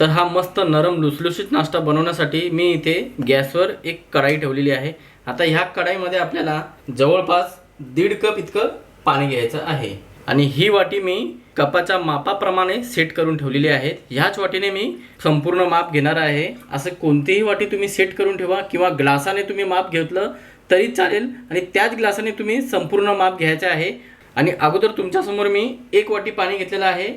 तर हा मस्त नरम लुसलुशीत नाश्ता बनवण्यासाठी मी इथे गॅसवर एक कढाई ठेवलेली आहे. आता ह्या कढाईमध्ये आपल्याला जवळपास दीड कप इतकं पाणी घ्यायचं आहे. आणि ही वाटी मी कपाच्या मापाप्रमाणे सेट करून ठेवलेली आहे. ह्याच वाटीने मी संपूर्ण माप घेणार आहे. असं कोणतीही वाटी तुम्ही सेट करून ठेवा किंवा ग्लासाने तुम्ही माप घेतलं तरी चालेल आणि त्याच ग्लासाने तुम्ही संपूर्ण माप घ्यायचं आहे. आणि अगोदर तुमच्यासमोर मी एक वाटी पाणी घेतलेलं आहे.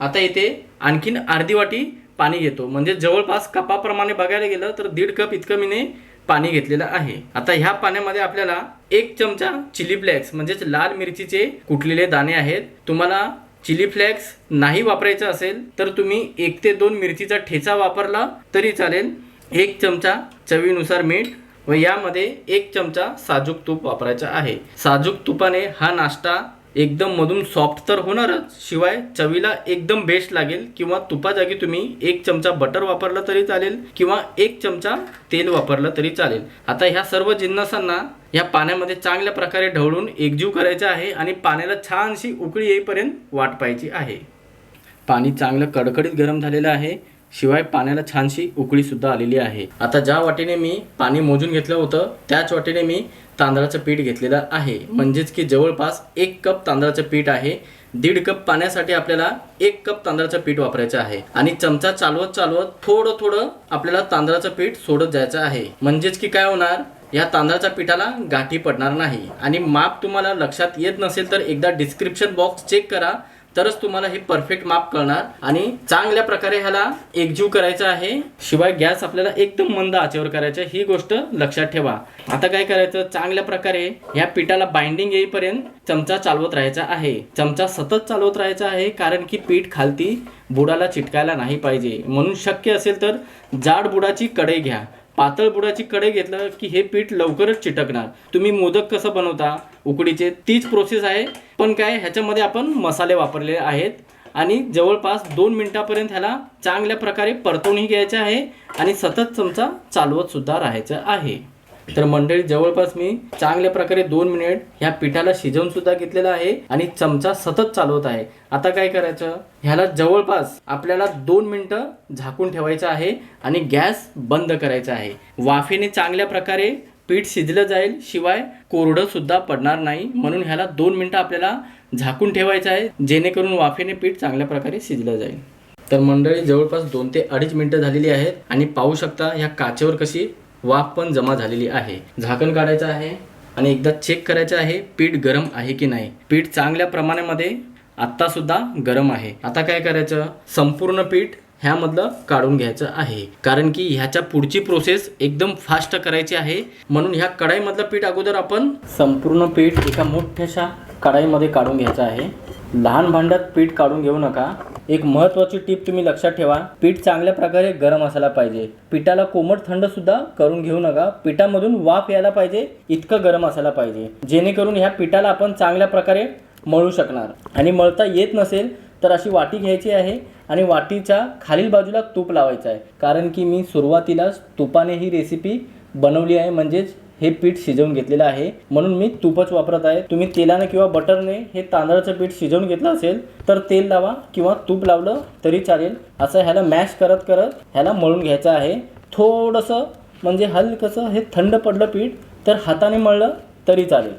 आता इथे आणखीन अर्धी वाटी पाणी घेतो. म्हणजे जवळपास कपाप्रमाणे बघायला गेलं तर दीड कप इतकं मीने पाणी घेतलेलं आहे. आता ह्या पाण्यामध्ये आपल्याला एक चमचा चिली फ्लेक्स म्हणजेच लाल मिरचीचे कुटलेले दाणे आहेत. तुम्हाला चिली फ्लेक्स नाही वापरायचं असेल तर तुम्ही एक ते दोन मिरचीचा ठेचा वापरला तरी चालेल. एक चमचा चवीनुसार मीठ व यामध्ये एक चमचा साजूक तूप वापरायचा आहे. साजूक तुपाने हा नाश्ता एकदम मधून सॉफ्ट तर होणारच. शिवाय चवीला एकदम बेस्ट लागेल किंवा तुपाजागी तुम्ही एक चमचा बटर वापरलं तरी चालेल किंवा एक चमचा तेल वापरलं तरी चालेल. आता ह्या सर्व जिन्नसांना या पाण्यामध्ये चांगल्या प्रकारे ढवळून एकजीव करायचं आहे आणि पाण्याला छानशी उकळी येईपर्यंत वाट पाहायची आहे. पाणी चांगलं कडकडीत गरम झालेलं आहे. शिवाय पाण्याला छानशी उकळीसुद्धा आलेली आहे. आता ज्या वाटेने मी पाणी मोजून घेतलं होतं त्याच वाटेने मी तांदळाचं पीठ घेतलेलं आहे. म्हणजेच की जवळपास एक कप तांदळाचं पीठ आहे. दीड कप पाण्यासाठी आपल्याला एक कप तांदळाचं पीठ वापरायचं आहे. आणि चमचा चालवत चालवत थोडं थोडं आपल्याला तांदळाचं पीठ सोडत जायचं आहे. म्हणजेच की काय होणार? या तांदळाच्या पिठाला गाठी पडणार नाही. आणि माप तुम्हाला लक्षात येत नसेल तर एकदा डिस्क्रिप्शन बॉक्स चेक करा. तरच तुम्हाला हे परफेक्ट माप कळणार. आणि चांगल्या प्रकारे ह्याला एकजीव करायचं आहे. शिवाय गॅस आपल्याला एकदम मंद आचेवर करायचं ही गोष्ट लक्षात ठेवा. आता काय करायचं? चांगल्या प्रकारे ह्या पिठाला बाइंडिंग येईपर्यंत चमचा चालवत राहायचा आहे. चमचा सतत चालवत राहायचा आहे कारण की पीठ खालती बुडाला चिटकायला नाही पाहिजे. म्हणून शक्य असेल तर जाड बुडाची कढई घ्या. पातळ बुडाची कढई घेतलं की हे पीठ लवकरच चिटकणार. तुम्ही मोदक कसं बनवता? उकडीचे तीच प्रोसेस आहे. पण काय ह्याच्यामध्ये आपण मसाले वापरलेले आहेत. आणि जवळपास दोन मिनिटापर्यंत ह्याला चांगल्या प्रकारे परतवूनही घ्यायचे आहे. आणि सतत चमचा चालवत सुद्धा राहायचं आहे. तर मंडळी जवळपास मी चांगल्या प्रकारे दोन मिनिट ह्या पिठाला शिजवून सुद्धा घेतलेला आहे. आणि चमचा सतत चालवत आहे. आता काय करायचं? ह्याला जवळपास आपल्याला दोन मिनिटं झाकून ठेवायचं आहे. आणि गॅस बंद करायचा आहे. वाफेने चांगल्या प्रकारे पीठ शिजलं जाईल शिवाय कोरडं सुद्धा पडणार नाही. म्हणून ह्याला दोन मिनटं आपल्याला झाकून ठेवायचं आहे जेणेकरून वाफेने पीठ चांगल्या प्रकारे शिजलं जाईल. तर मंडळी जवळपास दोन ते अडीच मिनटं झालेली आहेत आणि पाहू शकता ह्या काचेवर कशी वाफ पण जमा झालेली आहे. झाकण काढायचं आहे आणि एकदा चेक करायचं आहे पीठ गरम आहे की नाही. पीठ चांगल्या प्रमाणामध्ये आत्तासुद्धा गरम आहे. आता काय करायचं? संपूर्ण पीठ ह्यामधलं काढून घ्यायचं आहे. कारण की ह्याच्या पुढची प्रोसेस एकदम फास्ट करायची आहे. म्हणून ह्या कढाईमधलं पीठ अगोदर आपण संपूर्ण पीठ एका मोठ्याशा कढाईमध्ये काढून घ्यायचं आहे. लहान भांड्यात पीठ काढून घेऊ नका. एक महत्त्वाची टीप तुम्ही लक्षात ठेवा. पीठ चांगल्या प्रकारे गरम असायला पाहिजे. पिठाला कोमट थंड सुद्धा करून घेऊ नका. पिठामधून वाफ यायला पाहिजे. इतकं गरम असायला पाहिजे. जेणेकरून ह्या पिठाला आपण चांगल्या प्रकारे मळू शकणार. आणि मळता येत नसेल तर अशी वाटी घ्यायची आहे. आणि वाटीच्या खालील बाजूला तूप लावायचं आहे. कारण की मी सुरुवातीलाच तुपाने ही रेसिपी बनवली आहे म्हणजेच हे पीठ शिजवून घेतलेलं आहे. म्हणून मी तूपच वापरत आहे. तुम्ही तेलाने किंवा बटरने हे तांदळाचं पीठ शिजवून घेतलं असेल तर तेल लावा किंवा तूप लावलं तरी चालेल. असं ह्याला मॅश करत करत ह्याला मळून घ्यायचं आहे. थोडंसं म्हणजे हलकंसं हे थंड पडलं पीठ तर हाताने मळलं तरी चालेल.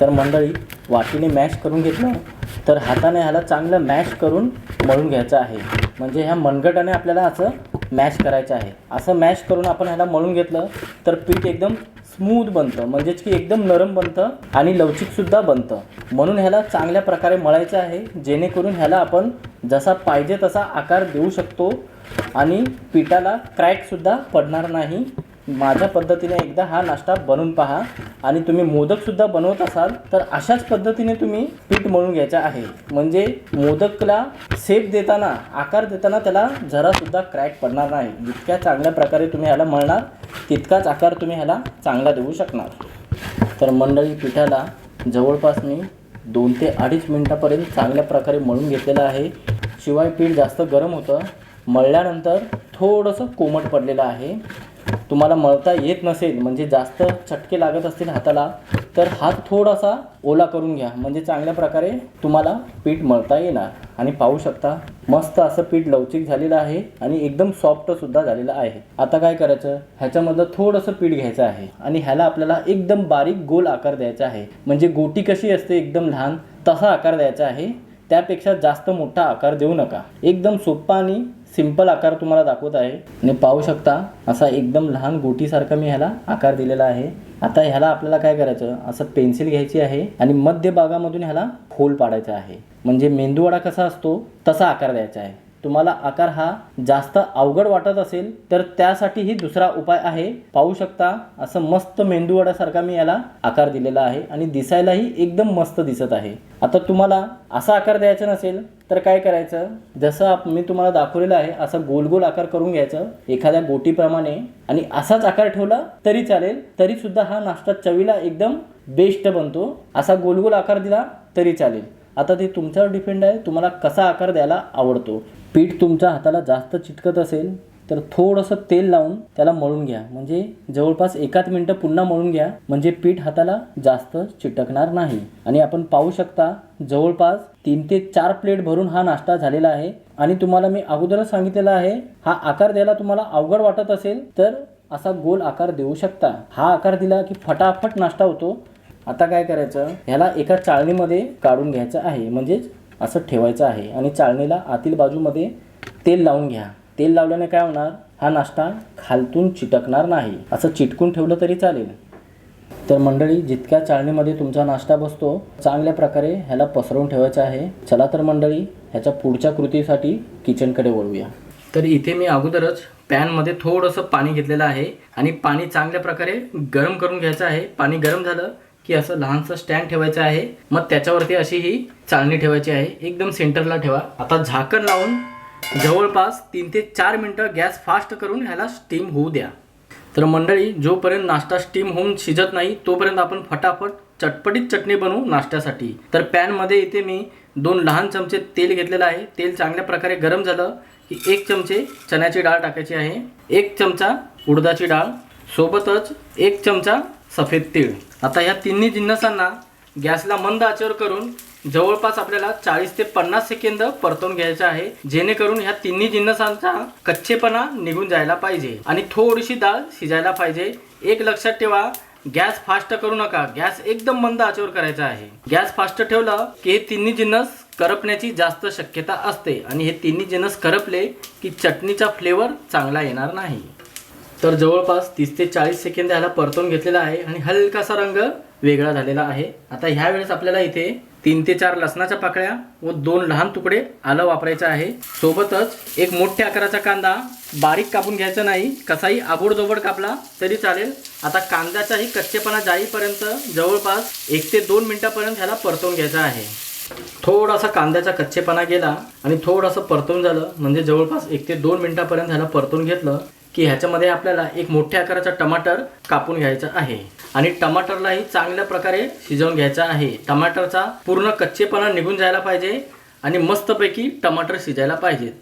तर मंडळी वाटीने मॅश करून घेतलं तर हाताने ह्याला चांगलं मॅश करून मळून घ्यायचं आहे. म्हणजे ह्या मनगटाने आपल्याला असं मॅश करायचं आहे. असं मॅश करून आपण ह्याला मळून घेतलं तर पीठ एकदम स्मूथ बनतं. म्हणजेच की एकदम नरम बनतं आणि लवचिकसुद्धा बनतं. म्हणून ह्याला चांगल्या प्रकारे मळायचं आहे जेणेकरून ह्याला आपण जसा पाहिजे तसा आकार देऊ शकतो आणि पिठाला क्रॅकसुद्धा पडणार नाही. माझ्या पद्धतीने एकदा हा नाश्ता बनवून पहा. आणि तुम्ही मोदकसुद्धा बनवत असाल तर अशाच पद्धतीने तुम्ही पीठ मळून घ्यायचं आहे. म्हणजे मोदकला सेप देताना आकार देताना त्याला जरासुद्धा क्रॅक पडणार नाही. जितक्या चांगल्या प्रकारे तुम्ही ह्याला मळणार तितकाच आकार तुम्ही ह्याला चांगला देऊ शकणार. तर मंडळी पिठाला जवळपास मी दोन ते अडीच मिनटापर्यंत चांगल्या प्रकारे मळून घेतलेलं आहे. शिवाय पीठ जास्त गरम होतं. मळल्यानंतर थोडंसं कोमट पडलेलं आहे. तुम्हाला मळता येत नसेल म्हणजे जास्त चटके लागत असतील हाताला तर हात थोडासा ओला करून घ्या. म्हणजे चांगल्या प्रकारे तुम्हाला पीठ मळता येणार. आणि पाहू शकता मस्त असं पीठ लवचिक झालेलं आहे आणि एकदम सॉफ्ट सुद्धा झालेलं आहे. आता काय करायचं? ह्याच्यामधलं थोडंसं पीठ घ्यायचं आहे. आणि ह्याला आपल्याला एकदम बारीक गोल आकार द्यायचा आहे. म्हणजे गोटी कशी असते एकदम लहान तसा आकार द्यायचा आहे. त्यापेक्षा जास्त मोठा आकार देऊ नका. एकदम सोपा आणि सिंपल आकार तुम्हाला दाखवत आहे. आणि पाहू शकता असा एकदम लहान गोटीसारखा मी ह्याला आकार दिलेला आहे. आता ह्याला आपल्याला काय करायचं? असं पेन्सिल घ्यायची आहे आणि मध्य भागामधून ह्याला खोल पाडायचा आहे. म्हणजे मेंदूवडा कसा असतो तसा आकार द्यायचा आहे. तुम्हाला आकार हा जास्त अवघड वाटत असेल तर त्यासाठीही दुसरा उपाय आहे. पाहू शकता असं मस्त मेंदूवड्यासारखा मी याला आकार दिलेला आहे आणि दिसायलाही एकदम मस्त दिसत आहे. आता तुम्हाला असा आकार द्यायचा नसेल तर काय करायचं? जसं मी तुम्हाला दाखवलेलं आहे असं गोल गोल आकार करून घ्यायचं एखाद्या गोटीप्रमाणे आणि असाच आकार ठेवला तरी चालेल तरी सुद्धा हा नाश्ता चवीला एकदम बेस्ट बनतो. असा गोल गोल आकार दिला तरी चालेल. आता ते तुमच्यावर डिपेंड आहे तुम्हाला कसा आकार द्यायला आवडतो. पीठ तुमच्या हाताला जास्त चिटकत असेल तर थोडंसं तेल लावून त्याला मळून घ्या. म्हणजे जवळपास एकाच मिनटं पुन्हा मळून घ्या म्हणजे पीठ हाताला जास्त चिटकणार नाही. आणि आपण पाहू शकता जवळपास तीन ते चार प्लेट भरून हा नाश्ता झालेला आहे. आणि तुम्हाला मी अगोदरच सांगितलेला आहे हा आकार द्यायला तुम्हाला अवघड वाटत असेल तर असा गोल आकार देऊ शकता. हा आकार दिला की फटाफट नाश्ता होतो. आता काय करायचं? ह्याला एका चाळणीमध्ये काढून घ्यायचं आहे. म्हणजेच असं ठेवायचं आहे. आणि चाळणीला आतील बाजूमध्ये तेल लावून घ्या. तेल लावल्याने काय होणार? हा नाश्ता खालतून चिटकणार नाही. असं चिटकून ठेवलं तरी चालेल. तर मंडळी जितक्या चाळणीमध्ये तुमचा नाश्ता बसतो चांगल्या प्रकारे ह्याला पसरवून ठेवायचं आहे. चला तर मंडळी ह्याच्या पुढच्या कृतीसाठी किचनकडे वळूया. तर इथे मी अगोदरच पॅनमध्ये थोडंसं पाणी घेतलेलं आहे. आणि पाणी चांगल्या प्रकारे गरम करून घ्यायचं आहे. पाणी गरम झालं की असं लहानसं स्टँड ठेवायचं आहे. मग त्याच्यावरती अशी ही चाळणी ठेवायची आहे. एकदम सेंटरला ठेवा. आता झाकण लावून जवळपास तीन ते चार मिनटं गॅस फास्ट करून ह्याला स्टीम होऊ द्या. तर मंडळी जोपर्यंत नाश्ता स्टीम होऊन शिजत नाही तोपर्यंत आपण फटाफट चटपटीत चटणी बनवू नाश्त्यासाठी. तर पॅनमध्ये इथे मी दोन लहान चमचे तेल घेतलेलं आहे. तेल चांगल्या प्रकारे गरम झालं की एक चमचे चण्याची डाळ टाकायची आहे. एक चमचा उडदाची डाळ. सोबतच एक चमचा सफेद तीळ. आता ह्या तिन्ही जिन्नसांना गॅसला मंद आचेवर करून जवळपास आपल्याला चाळीस ते पन्नास सेकंद परतवून घ्यायचं आहे. जेणेकरून ह्या तिन्ही जिन्नसांचा कच्चेपणा निघून जायला पाहिजे आणि थोडीशी डाळ शिजायला पाहिजे. एक लक्षात ठेवा गॅस फास्ट करू नका. गॅस एकदम मंद आचेवर करायचा आहे. गॅस फास्ट ठेवलं की हे तिन्ही जिन्नस करपण्याची जास्त शक्यता असते आणि हे तिन्ही जिन्नस करपले की चटणीचा फ्लेवर चांगला येणार नाही. तर जवळपास तीस ते चाळीस सेकंद ह्याला परतून घेतलेला आहे आणि हलकासा रंग वेगळा झालेला आहे. आता ह्या वेळेस आपल्याला इथे तीन ते चार लसणाच्या पाकळ्या व दोन लहान तुकडे आलं वापरायचं आहे. सोबतच एक मोठ्या आकाराचा कांदा बारीक कापून घ्यायचा नाही. कसाही आबोडजोबड कापला तरी चालेल. आता कांद्याचाही कच्चेपणा जाईपर्यंत जवळपास एक ते दोन मिनिटापर्यंत ह्याला परतवून घ्यायचा आहे. थोडासा कांद्याचा कच्चेपणा गेला आणि थोडंसं परतून झालं. म्हणजे जवळपास एक ते दोन मिनिटापर्यंत ह्याला परतून घेतलं. की ह्याच्यामध्ये आपल्याला एक मोठ्या आकाराचा टमाटर कापून घ्यायचा आहे. आणि टमाटरलाही चांगल्या प्रकारे शिजवून घ्यायचा आहे. टमाटरचा पूर्ण कच्चेपणा निघून जायला पाहिजे आणि मस्तपैकी टमाटर शिजायला पाहिजेत.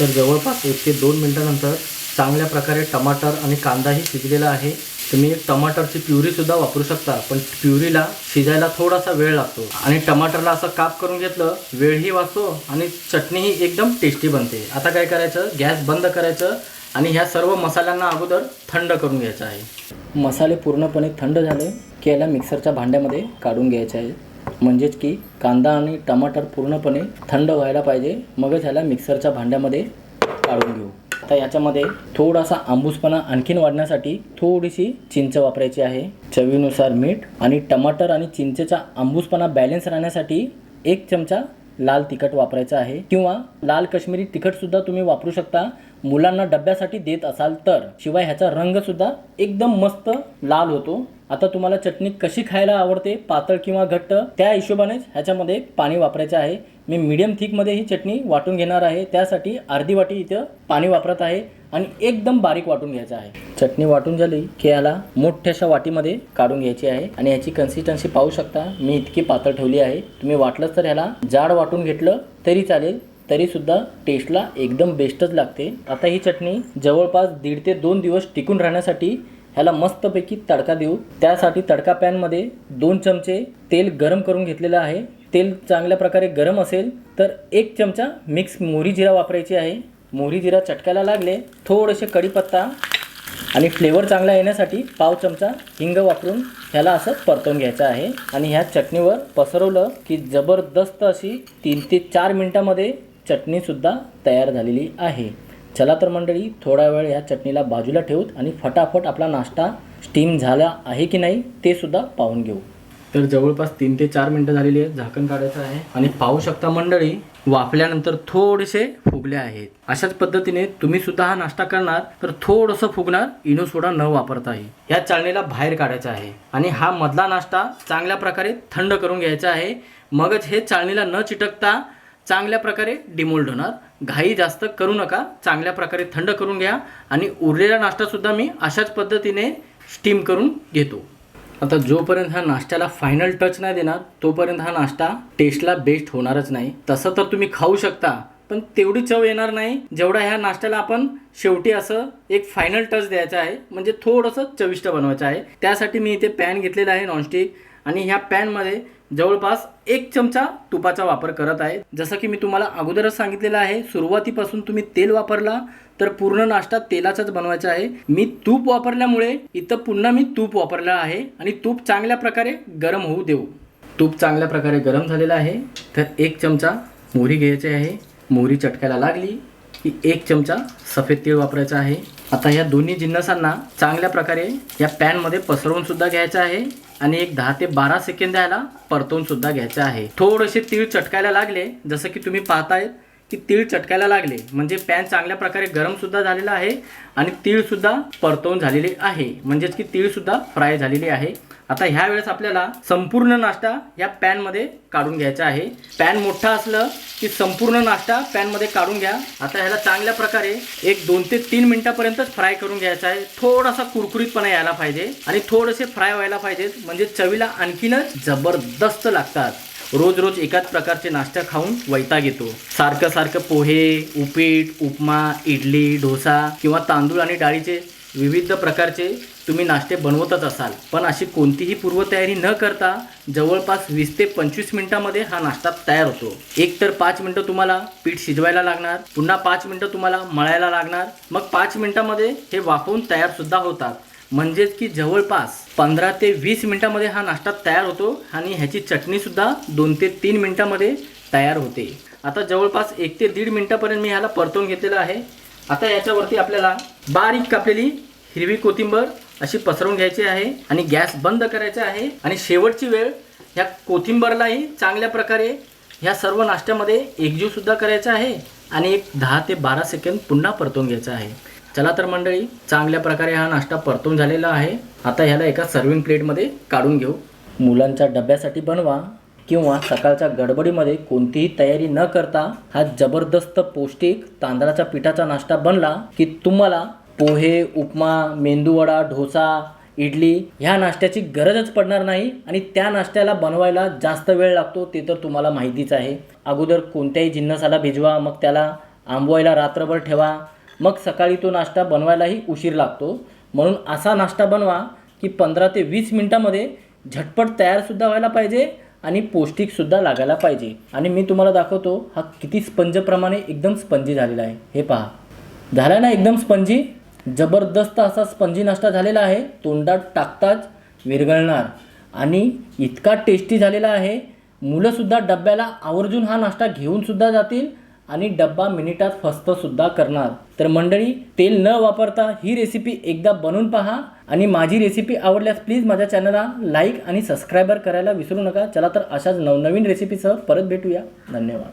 तर जवळपास एक ते दोन मिनटानंतर चांगल्या प्रकारे टमाटर आणि कांदाही शिजलेला आहे. तुम्ही टमाटरची प्युरीसुद्धा वापरू शकता पण प्युरीला शिजायला थोडासा वेळ लागतो. आणि टमाटरला असं काप करून घेतलं वेळही वाचतो आणि चटणीही एकदम टेस्टी बनते. आता काय करायचं? गॅस बंद करायचं आणि ह्या सर्व मसाल्यांना अगोदर थंड करून घ्यायचं आहे. मसाले पूर्णपणे थंड झाले की याला मिक्सरच्या भांड्यामध्ये काढून घ्यायचे आहे. म्हणजेच की कांदा आणि टमाटर पूर्णपणे थंड व्हायला पाहिजे. मगच ह्याला मिक्सरच्या भांड्यामध्ये काढून घेऊ. आता याच्यामध्ये थोडासा आंबूसपणा आणखीन वाढण्यासाठी थोडीशी चिंच वापरायची आहे. चवीनुसार मीठ आणि टमाटर आणि चिंचेचा आंबूसपणा बॅलन्स राहण्यासाठी एक चमचा लाल तिखट वापरायचं आहे किंवा लाल काश्मीरी तिखट सुद्धा तुम्ही वापरू शकता. मुलांना डब्यासाठी देत असाल तर. शिवाय ह्याचा रंग सुद्धा एकदम मस्त लाल होतो. आता तुम्हाला चटणी कशी खायला आवडते पातळ किंवा घट्ट त्या हिशोबानेच ह्याच्यामध्ये पाणी वापरायचं आहे. मी मीडियम थिकमध्ये ही चटणी वाटून घेणार आहे. त्यासाठी अर्धी वाटी इथं पाणी वापरत आहे. आणि एकदम बारीक वाटून घ्यायचं आहे. चटणी वाटून झाली की याला मोठ्याशा वाटीमध्ये काढून घ्यायची आहे आणि याची कन्सिस्टन्सी पाहू शकता. मी इतकी पातळ ठेवली आहे. तुम्ही वाटलंच तर ह्याला जाड वाटून घेतलं तरी चालेल तरीसुद्धा टेस्टला एकदम बेस्टच लागते. आता ही चटणी जवळपास दीड ते दोन दिवस टिकून राहण्यासाठी ह्याला मस्तपैकी तडका देऊ. त्यासाठी तडका पॅनमध्ये दोन चमचे तेल गरम करून घेतलेलं आहे. तेल चांगल्या प्रकारे गरम असेल तर एक चमचा मिक्स मोहरी जिरा वापरायची आहे. मोहरी जिरा चटकायला लागले. थोडेसे कढीपत्ता आणि फ्लेवर चांगला येण्यासाठी पाव चमचा हिंग वापरून ह्याला असं परतवून घ्यायचं आहे. आणि ह्या चटणीवर पसरवलं की जबरदस्त अशी तीन ते चार मिनटामध्ये चटणीसुद्धा तयार झालेली आहे. चला तर मंडळी थोडा वेळ ह्या चटणीला बाजूला ठेवूत आणि फटाफट आपला नाश्ता स्टीम झाला आहे की नाही ते सुद्धा पाहून घेऊ. तर जवळपास तीन ते चार मिनटं झालेली आहेत झाकण काढायचं आहे. आणि पाहू शकता मंडळी वाफल्यानंतर थोडेसे फुगले आहेत. अशाच पद्धतीने तुम्ही सुद्धा हा नाश्ता करणार तर थोडंसं फुगणार इनो सोडा न वापरताही या चाळणीला बाहेर काढायचा आहे. आणि हा मधला नाश्ता चांगल्या प्रकारे थंड करून घ्यायचा आहे. मगच हे चाळणीला न चिटकता चांगल्या प्रकारे डिमोल्ड होणार. घाई जास्त करू नका चांगल्या प्रकारे थंड करून घ्या. आणि उरलेला नाश्तासुद्धा मी अशाच पद्धतीने स्टीम करून घेतो. आता जोपर्यंत हा नाश्त्याला फायनल टच नाही देणार तोपर्यंत हा नाश्ता टेस्टला बेस्ट होणारच नाही. तसं तर तुम्ही खाऊ शकता पण तेवढी चव येणार नाही जेवढा ह्या नाश्त्याला आपण शेवटी असं एक फायनल टच द्यायचा आहे म्हणजे थोडंसं चविष्ट बनवायचं आहे. त्यासाठी मी इथे पॅन घेतलेला आहे नॉनस्टिक आणि ह्या पॅनमध्ये जवळपास एक चमचा तुपाचा वापर करत आहे. जसं की मी तुम्हाला अगोदरच सांगितलेलं आहे सुरुवातीपासून तुम्ही तेल वापरला तर पूर्ण नाश्ता तेलाचाच बनवायचा आहे. मी तूप वापरल्यामुळे इथं पुन्हा मी तूप वापरलं आहे आणि तूप चांगल्या प्रकारे गरम होऊ देऊ. तूप चांगल्या प्रकारे गरम झालेलं आहे. तर एक चमचा मोहरी घ्यायची आहे. मोहरी चटकायला लागली की एक चमचा सफेद तीळ वापरायचा आहे. आता या दोन्ही जिन्नसांना चांगल्या प्रकारे या पॅनमध्ये पसरवून सुद्धा घ्यायचं आहे. आणि एक दहा ते बारा सेकंद याला परतवून सुद्धा घ्यायचं आहे. थोडेसे तीळ चटकायला लागले जसं की तुम्ही पाहताय की तीळ चटकायला लागले. म्हणजे पॅन चांगल्या प्रकारे गरम सुद्धा झालेला आहे आणि तीळ सुद्धा परतवून झालेली आहे. म्हणजेच की तीळ सुद्धा फ्राय झालेली आहे. आता ह्या वेळेस आपल्याला संपूर्ण नाश्ता या पॅनमध्ये काढून घ्यायचा आहे. पॅन मोठा असलं की संपूर्ण नाश्ता पॅनमध्ये काढून घ्या. आता ह्याला चांगल्या प्रकारे एक दोन ते तीन मिनिटापर्यंतच फ्राय करून घ्यायचा आहे. थोडासा कुरकुरीतपणा यायला पाहिजे आणि थोडेसे फ्राय व्हायला पाहिजेत. म्हणजे चवीला आणखीनच जबरदस्त लागतात. रोज रोज एकाच प्रकारचे नाश्ता खाऊन वैताग येतो. सारखं सारखं पोहे उपीट उपमा इडली डोसा किंवा तांदूळ आणि डाळीचे विविध प्रकारचे तुम्ही नाश्ते बनवतच असाल. पण अशी कोणतीही पूर्वतयारी न करता जवळपास वीस ते पंचवीस मिनिटामध्ये हा नाश्ता तयार होतो. एक तर पाच मिनटं तुम्हाला पीठ शिजवायला लागणार पुन्हा पाच मिनटं तुम्हाला मळायला लागणार. मग पाच मिनटामध्ये हे वाफवून तयार सुद्धा होतात. म्हणजेच की जवळपास पंधरा ते वीस मिनिटामध्ये हा नाश्ता तयार होतो आणि ह्याची चटणीसुद्धा दोन ते तीन मिनटामध्ये तयार होते. आता जवळपास एक ते दीड मिनिटापर्यंत मी ह्याला परतवून घेतलेलं आहे. आता याच्यावरती आपल्याला बारीक कापलेली हिरवी कोथिंबर अशी पसरवून घ्यायची आहे आणि गॅस बंद करायचा आहे. आणि शेवटची वेळ ह्या कोथिंबरलाही चांगल्या प्रकारे ह्या सर्व नाश्त्यामध्ये एकजीवसुद्धा करायचा आहे आणि एक दहा ते बारा सेकंद पुन्हा परतून घ्यायचा आहे. चला तर मंडळी चांगल्या प्रकारे हा नाश्ता परतून झालेला आहे. आता ह्याला एका सर्विंग प्लेटमध्ये काढून घेऊ. मुलांच्या डब्यासाठी बनवा किंवा सकाळच्या गडबडीमध्ये कोणतीही तयारी न करता हा जबरदस्त पौष्टिक तांदळाच्या पिठाचा नाश्ता बनला की तुम्हाला पोहे उपमा मेंदूवडा डोसा इडली ह्या नाश्त्याची गरजच पडणार नाही आणि त्या नाश्त्याला बनवायला जास्त वेळ लागतो ते तर तुम्हाला माहितीच आहे. अगोदर कोणत्याही जिन्नसाला भिजवा मग त्याला आंबवायला रात्रभर ठेवा. मग सकाळी तो नाश्ता बनवायलाही उशीर लागतो. म्हणून असा नाश्ता बनवा की पंधरा ते वीस मिनटामध्ये झटपट तयारसुद्धा व्हायला पाहिजे आणि पौष्टिकसुद्धा लागायला पाहिजे. आणि मी तुम्हाला दाखवतो हा किती स्पंजप्रमाणे एकदम स्पंजी झालेला आहे. हे पहा. झाला ना एकदम स्पंजी? जबरदस्त असा स्पंजी नाश्ता झालेला आहे. तोंडात टाकताच विरघळणार. आणि इतका टेस्टी झालेला आहे. मुलंसुद्धा डब्याला आवर्जून हा नाश्ता घेऊन सुद्धा जातील आणि डब्बा मिनिटात फस्तसुद्धा करणार. तर मंडळी तेल न वापरता ही रेसिपी एकदा बनवून पहा आणि माझी रेसिपी आवडल्यास प्लीज माझ्या चॅनलला लाईक आणि सबस्क्रायबर करायला विसरू नका. चला तर अशाच नवनवीन रेसिपीसह परत भेटूया. धन्यवाद.